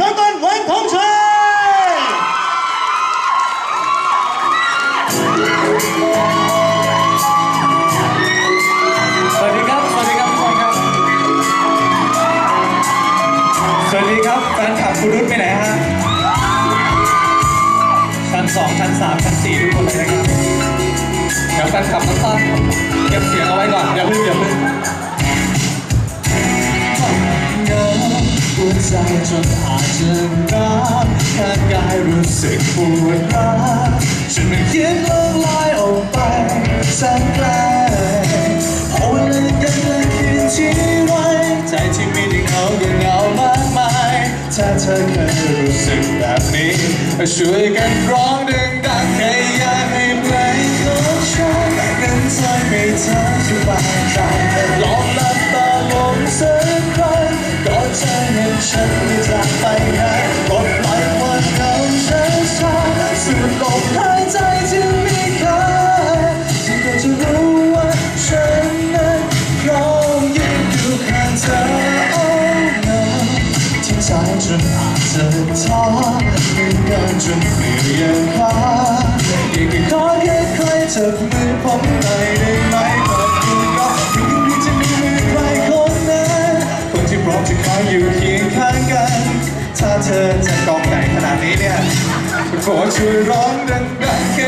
น้องต้นวันทองชัยสวัสดีครับ สวัสดีครับทุกคนครับ สวัสดีครับแฟนคลับคุณรุ่นไปไหนฮะ ชั้นสองชั้นสามชั้นสี่ทุกคนเลยนะครับ เดี๋ยวแฟนคลับน้องต้นเก็บเสียงเอาไว้ก่อน อย่าเพิ่งอย่าเพิ่ง หัวใจจนอาจจะร้าวร่ากายรู้สึกปวดร้าวฉันไม่คิดลงลอยออกไปแสนไกลเอาเลากันเลยคืนที่ไว้ใจที่มีแต่เขาก็เหงามากมายถ้าเธอเคยรู้สึกแบบนี้ช่วยกันร้องดังๆแค่อยากให้เพลงของฉันนั้นทำให้เธอสบายใจลอง ฉันไม่จากไปไหนปลดปล่อยความเหงาช้าสูดลมหายใจที่มีค่าฉันก็จะรู้ว่าฉันนั้นพร้อมยืนอยู่ข้างเธอ Oh no ที่ใจจนอาจจะท้อเหมือนกันจนเปลี่ยนยังคาอยากจะขอแค่ใครจับมือผมหน่อยได้ไหมขอบคุณครับถึงที่จะมีมือใครคนนั้นคนที่พร้อมจะคอยอยู่ ถ้าเธอจะกองใหญ่ขนาดนี้เนี่ยขอช่วยร้องดังๆ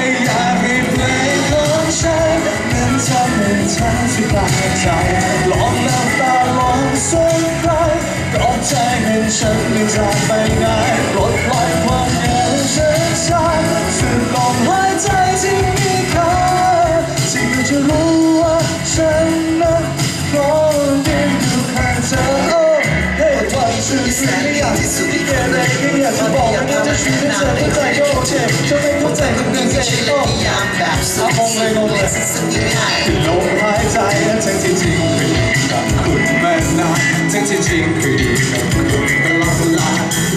ลยงงเลยคือลมหายใจและทั้งที่จริงคือกับคุณมานานทั้งที่จริงคือกับคุณตลอดเวลา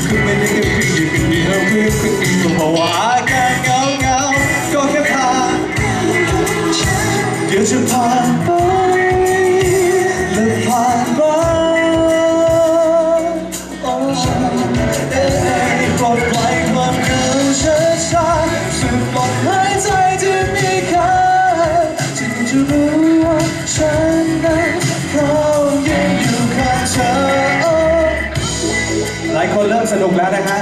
คือไม่ได้แค่เพียงอยู่คนเดียวเพื่อคนอื่นก็เพราว่าอาการเงาเงาก็แค่ผ่าเดี๋ยวจะผ่านไป รู้ว่าฉันนั้นพร้อมยืนอยู่ข้างเธอหลายคนเริ่มสนุกแล้วนะฮะ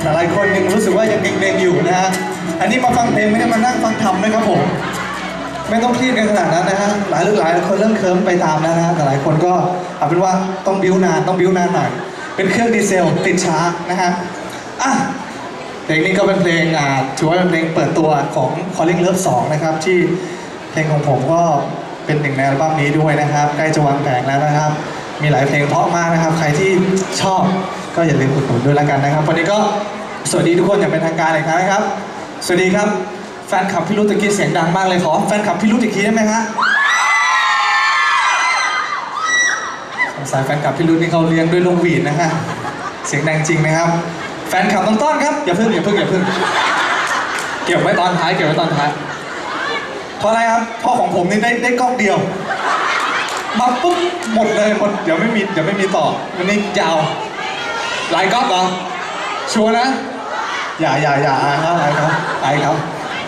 แต่หลายคนยังรู้สึกว่ายังเกรงๆอยู่นะฮะอันนี้มาฟังเพลงไม่ได้มานั่งฟังธรรมนะครับผมไม่ต้องเครียดกันขนาดนั้นนะฮะหลายหลายคนเริ่มเคลิ้มไปตามแล้วนะฮะแต่หลายคนก็เอาเป็นว่าต้องบิ้วนานต้องบิ้วนานหน่อยเป็นเครื่องดีเซลติดช้านะฮะอะเพลงนี้ก็เป็นเพลงอ่าถือว่าเป็นเพลงเปิดตัวของ Calling Love 2 นะครับที่ เพลงของผมก็เป็นหนึ่งในอัลบั้มนี้ด้วยนะครับ ใกล้จะวางแผงแล้วนะครับ มีหลายเพลงเพราะมากนะครับ ใครที่ชอบก็อย่าลืมอุดหนุนด้วยแล้วกันนะครับ วันนี้ก็สวัสดีทุกคนอย่างเป็นทางการอีกครับ สวัสดีครับแฟนคลับพี่รุ่ตะกี้เสียงดังมากเลยขอแฟนคลับพี่รุ่อีกทีได้ไหมฮะสายแฟนคลับพี่รุ่นี่เขาเลี้ยงด้วยลูกหวีดนะฮะเสียงดังจริงนะครับ แฟนคลับต้องต้อนครับอย่าเพิ่งอย่าเพิ่งอย่าเพิ่งเก็บไว้ตอนท้ายเก็บไว้ตอนท้าย เพราะอะไรครับเพราะของผมนี่ได้ได้กล้องเดียว มาปุ๊บหมดเลยหมดเดี๋ยวไม่มีเดี๋ยวไม่มีต่อวันนี้ยาวหลายก๊อกเหรอชัวร์นะ อย่าอย่าอย่าอายครับอายครับอายครับ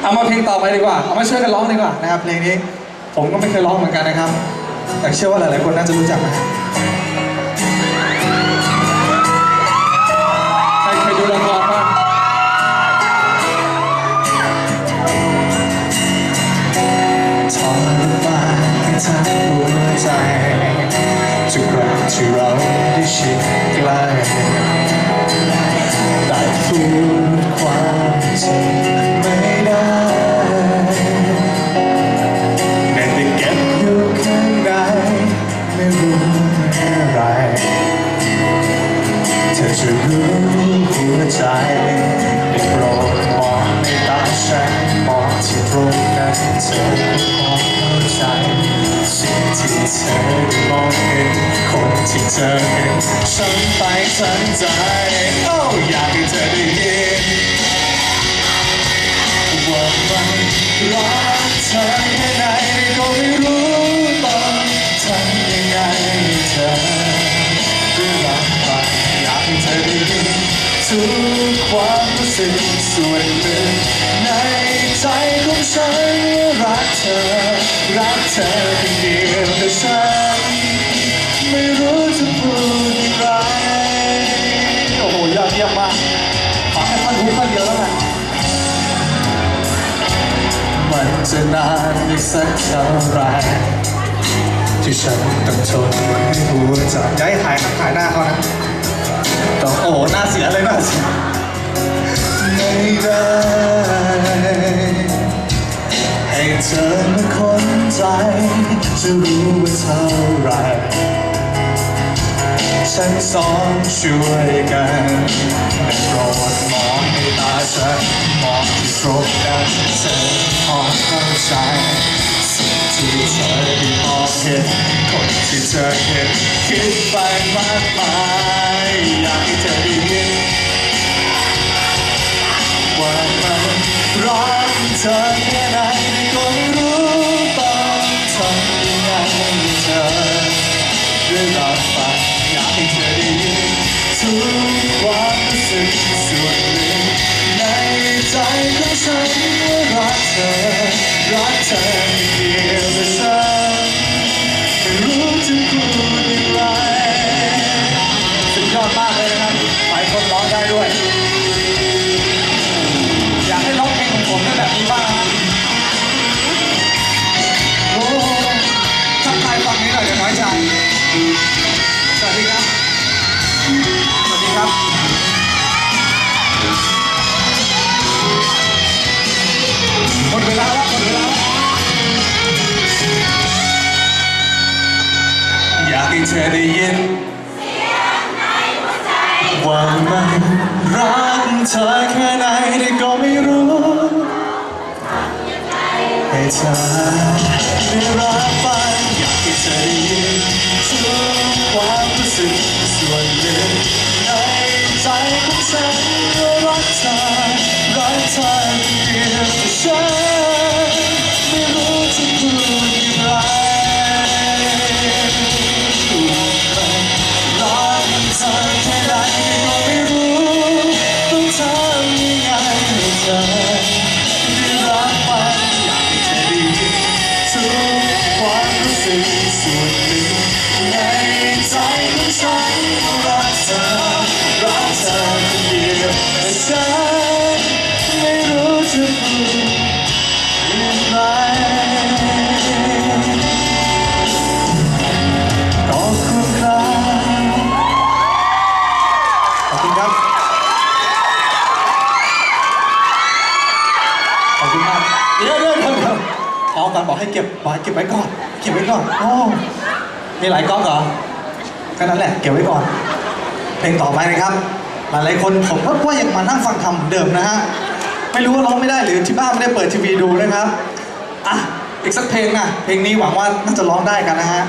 เอามาเพลงต่อไปดีกว่า เอามาช่วยกันร้องดีกว่านะครับเพลงนี้ ผมก็ไม่เคยร้องเหมือนกันนะครับ แต่เชื่อว่าหลายๆคนน่าจะรู้จักนะคร ทั้งหัวใจทุกครั้งที่เราได้ชิดใกล้แต่พูดความจริงไม่ได้แม้แต่เก็บอยู่ข้างในไม่รู้เมื่อไรเธอจะรู้หัวใจได้โปรดมองในตาฉันมองที่ตรงนั้นเธอคงเข้าใจ ที่เธอมองเห็นคนที่เธอเห็นฉันไปฉันใจโอ้อยากให้เธอได้ยินว่ามันรัก ทุกความรู้สึกส่วนหนึ่งในใจของฉันรักเธอ รักเธอเพียงเดียวแต่ฉันไม่รู้จะพูดอย่างไรโอ้โหยอดเยี่ยมมากขอแค่ท่อนฮุกท่อนเดียวแล้วกันมันจะนานอีกสักเท่าไหรที่ฉันต้องทนให้หัวใจย่าให้ถ่ายถ่ายหน้าเขานะ ต้อโอ้หน้าเสียเลยหน้าเสียไม่ได้ให้เธอมาคนใจ จะรู้ว่าเท่าไรฉันสองช่วยกันได้โปรดมองให้ตาฉันมองที่ตรงกันเธอพอเข้าใจ ที่เธอได้มองเห็นคนที่เธอเห็นคิดไปมากมายอยากให้เธอได้ยินว่ามันรักเธอแค่ไหนก็ไม่รู้ต้องทำยังไงให้เธอได้รับฟังอยากให้เธอได้ยินทุกความรู้สึก ของฉันว่ารักเธอ รักเธอเพียงเดียวแต่ฉันไม่รู้จะพูดอย่างไรสุดยอดมากเลยนะครับหลายคนร้องได้ด้วย อยากให้ร้องเพลงของผมได้แบบนี้บ้างโอ้ทักทายฝั่งนี้หน่อยเดี๋ยวน้อยใจ สวัสดีครับ สวัสดีครับ ธอได้ยินว่ามันรักเธอแค่ไหนแต่ก็ไม่รู้ให้เธอได้รับฟังอยากให้เธอได้ยินทุกความรู้สึกส่วนหนึ่งในใจของฉันรักเธอ ความรู้สึกส่วนหนึ่งในใจของฉันรักเธอรักเธอคนเดียวแต่ฉันไม่รู้จะพูดย่างไรขอบคุณครับขอบคุณครับขอบคุณมากเดี๋ยวเดี๋ยวเดี๋ยวเดี๋ยวพอกันบอกให้เก็บไว้เก็บไว้ก่อน เก็บไว้ก่อนโอ้มีหลายก๊อกเหรอก็นั้นแหละเก็บไว้ก่อน เพลงต่อไปนะครับ หลายๆคนผมก็ว่ายังมานั่งฟังทำเหมือนเดิมนะฮะไม่รู้ว่าร้องไม่ได้หรือที่บ้านไม่ได้เปิดทีวีดูนะครับอะอีกสักเพลงนะเพลงนี้หวังว่าน่าจะร้องได้กันนะฮะ